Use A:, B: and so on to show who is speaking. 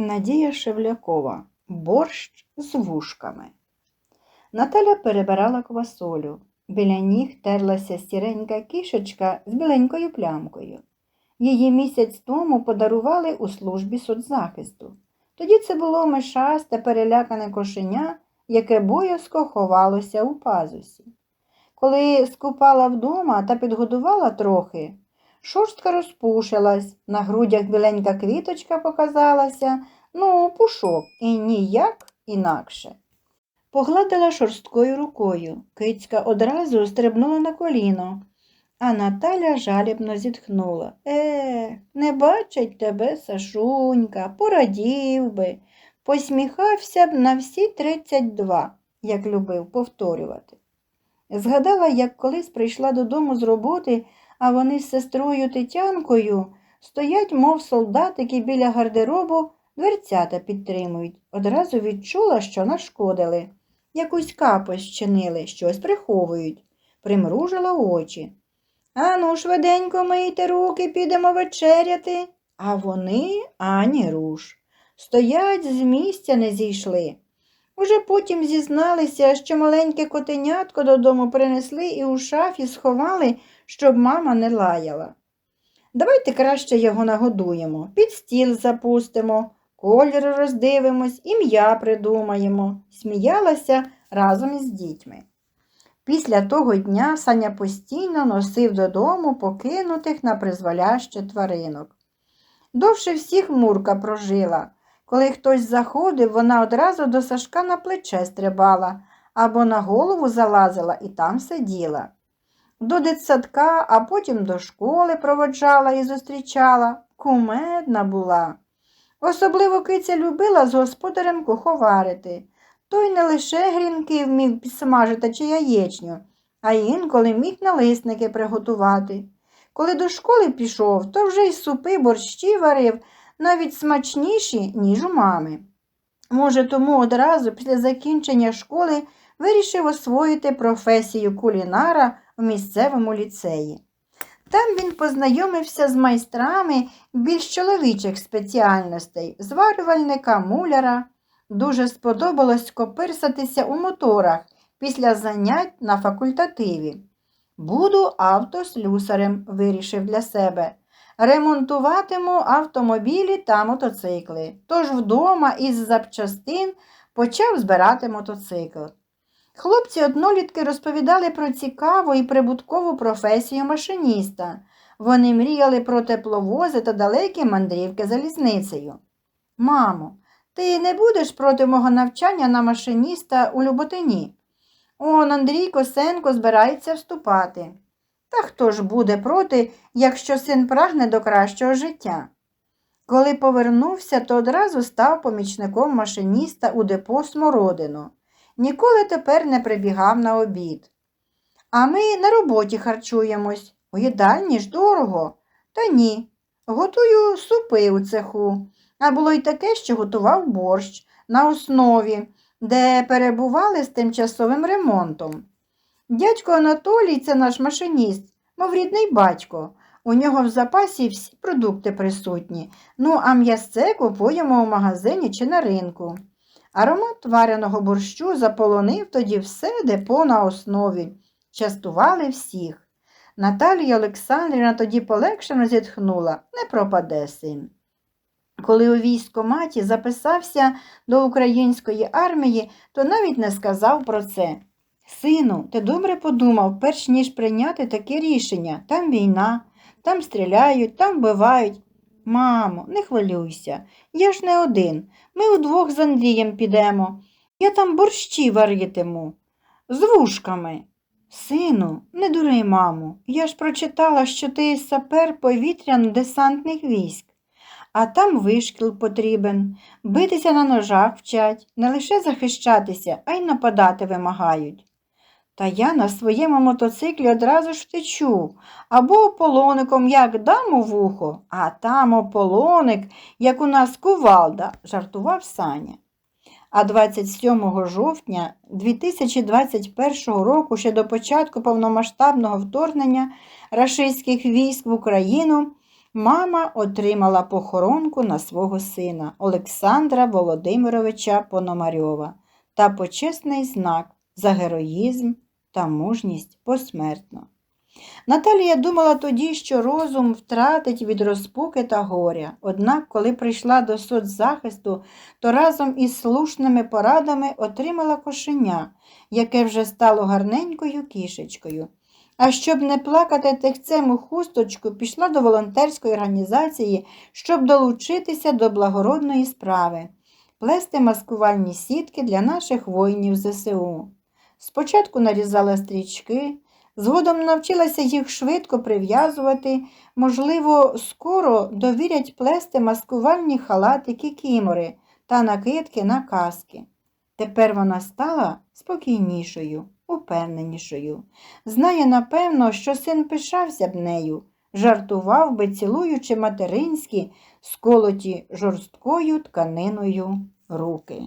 A: Надія Шевлякова. Борщ з вушками. Наталя перебирала квасолю. Біля ніг терлася сіренька кішечка з біленькою плямкою. Її місяць тому подарували у службі соцзахисту. Тоді це було мишасте перелякане кошеня, яке боязко ховалося у пазусі. Коли скупала вдома та підгодувала трохи, шорстка розпушилась, на грудях біленька квіточка показалася, ну, пушок, і ніяк інакше. Погладила шорсткою рукою. Кицька одразу стрибнула на коліно, а Наталя жалібно зітхнула. Е, не бачить тебе, Сашунька, порадів би, посміхався б на всі тридцять два, як любив повторювати. Згадала, як колись прийшла додому з роботи, а вони з сестрою Тетянкою стоять, мов солдатики біля гардеробу, дверцята підтримують. Одразу відчула, що нашкодили. Якусь капость чинили, щось приховують. Примружила очі. Ану, швиденько мийте руки, підемо вечеряти. А вони ані руш. Стоять, з місця не зійшли. Уже потім зізналися, що маленьке котенятко додому принесли і у шафі сховали, щоб мама не лаяла. Давайте краще його нагодуємо, під стіл запустимо, колір роздивимось, ім'я придумаємо, сміялася разом із дітьми. Після того дня Саня постійно носив додому покинутих на призволяще тваринок. Довше всіх Мурка прожила. Коли хтось заходив, вона одразу до Сашка на плече стрибала або на голову залазила і там сиділа. До дитсадка, а потім до школи проводжала і зустрічала. Кумедна була. Особливо киця любила з господарем куховарити. Той не лише грінки вмів підсмажити чи яєчню, а інколи міг налисники приготувати. Коли до школи пішов, то вже й супи борщі варив навіть смачніші, ніж у мами. Може, тому одразу після закінчення школи вирішив освоїти професію кулінара в місцевому ліцеї. Там він познайомився з майстрами більш чоловічих спеціальностей, зварювальника, муляра. Дуже сподобалось копирсатися у моторах після занять на факультативі. Буду автослюсарем, вирішив для себе. Ремонтуватиму автомобілі та мотоцикли. Тож вдома із запчастин почав збирати мотоцикл. Хлопці однолітки розповідали про цікаву і прибуткову професію машиніста. Вони мріяли про тепловози та далекі мандрівки залізницею. Мамо, ти не будеш проти мого навчання на машиніста у Люботині? Он Андрій Косенко збирається вступати. Та хто ж буде проти, якщо син прагне до кращого життя? Коли повернувся, то одразу став помічником машиніста у депо Смородино. Ніколи тепер не прибігав на обід. А ми на роботі харчуємось. У їдальні ж дорого. Та ні. Готую супи у цеху. А було й таке, що готував борщ на основі, де перебували з тимчасовим ремонтом. Дядько Анатолій це наш машиніст, мов рідний батько. У нього в запасі всі продукти присутні. Ну, а м'ясце купуємо в магазині чи на ринку. Аромат вареного борщу заполонив тоді все депо на основі. Частували всіх. Наталія Олександрівна тоді полегшено зітхнула, не пропаде син. Коли у військкоматі записався до української армії, то навіть не сказав про це. Сину, ти добре подумав, перш ніж прийняти таке рішення. Там війна, там стріляють, там вбивають. Мамо, не хвилюйся, я ж не один. Ми удвох з Андрієм підемо. Я там борщі варитиму. З вушками. Сину, не дури, маму. Я ж прочитала, що ти сапер повітряно-десантних військ. А там вишкіл потрібен, битися на ножах вчать, не лише захищатися, а й нападати вимагають. Та я на своєму мотоциклі одразу ж втечу, або ополоником як дам у вухо, а там ополоник, як у нас кувалда, жартував Саня. А 27 жовтня 2021 року, ще до початку повномасштабного вторгнення рашистських військ в Україну, Мама отримала похоронку на свого сина Олександра Володимировича Пономарьова та почесний знак за героїзм та мужність посмертно. Наталія думала тоді, що розум втратить від розпуки та горя. Однак, коли прийшла до соцзахисту, то разом із слушними порадами отримала кошеня, яке вже стало гарненькою кішечкою. А щоб не плакати тихцем у хусточку, пішла до волонтерської організації, щоб долучитися до благородної справи плести маскувальні сітки для наших воїнів ЗСУ. Спочатку нарізала стрічки, згодом навчилася їх швидко прив'язувати, можливо, скоро довірять плести маскувальні халатики кімори та накидки на каски. Тепер вона стала спокійнішою, упевненішою. Знає, напевно, що син пишався б нею, жартував би, цілуючи материнські, сколоті жорсткою тканиною руки.